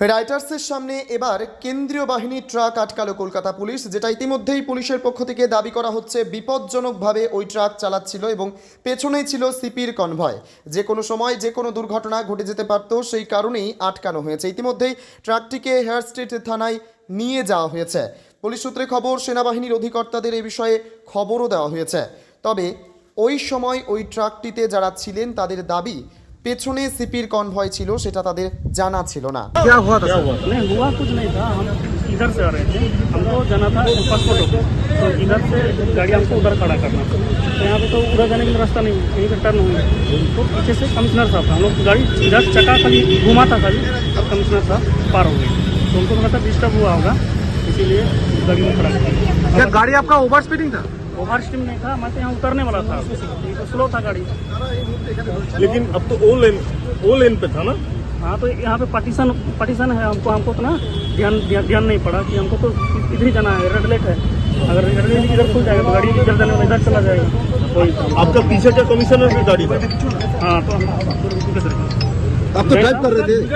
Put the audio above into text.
রাইটার্সের সামনে এবার কেন্দ্রীয় বাহিনীর ট্রাক আটকালো কলকাতা পুলিশ, যেটা ইতিমধ্যেই পুলিশের পক্ষ থেকে দাবি করা হচ্ছে বিপজ্জনকভাবে ওই ট্রাক চালাচ্ছিল এবং পেছনেই ছিল সিপির কনভয়। যে কোনো সময় যে কোনো দুর্ঘটনা ঘটে যেতে পারত, সেই কারণেই আটকানো হয়েছে। ইতিমধ্যেই ট্রাকটিকে হেয়ার স্ট্রিট থানায় নিয়ে যাওয়া হয়েছে। পুলিশ সূত্রে খবর, সেনাবাহিনীর অধিকর্তাদের এ বিষয়ে খবরও দেওয়া হয়েছে। তবে ওই সময় ওই ট্রাকটিতে যারা ছিলেন, তাদের দাবি পেছনে সিপির কনভয় ছিল সেটা তাদের জানা ছিল না क्या हुआ था क्या सर? हुआ नहीं हुआ कुछ नहीं था हम इधर से आ रहे थे हमको जाना था पासपोर्ट ऑफिस तो इधर से गाड़ी हमको उधर खड़ा करना था तो यहाँ पे तो उधर जाने के लिए रास्ता नहीं कहीं पे टर्न हुई तो पीछे से कमिश्नर साहब था हम लोग गाड़ी इधर चक्का खाली घुमा था खाली अब कमिश्नर साहब पार हो गए तो उनको थोड़ा सा डिस्टर्ब हुआ होगा इसीलिए गाड़ी को खड़ा क्या किया गाड़ी आपका ओवर स्पीडिंग था ओवर स्टीम नहीं था मैं तो यहाँ उतरने वाला था। तो स्लो था गाड़ी। लेकिन अब तो ओ लेन ओ लेन पे था ना? हाँ तो यहाँ पे पार्टीशन पार्टीशन है हमको हमको उतना ध्यान ध्यान नहीं पड़ा कि हमको तो इधर ही जाना है रेड लाइट है। अगर रेड लाइट इधर खुल जाएगा तो गाड़ी इधर जाने वाला इधर चला जाएगा। वही आपका पीछे का कमिश्नर की गाड़ी था हाँ तो हम- आप तो ड्राइव कर रहे थे।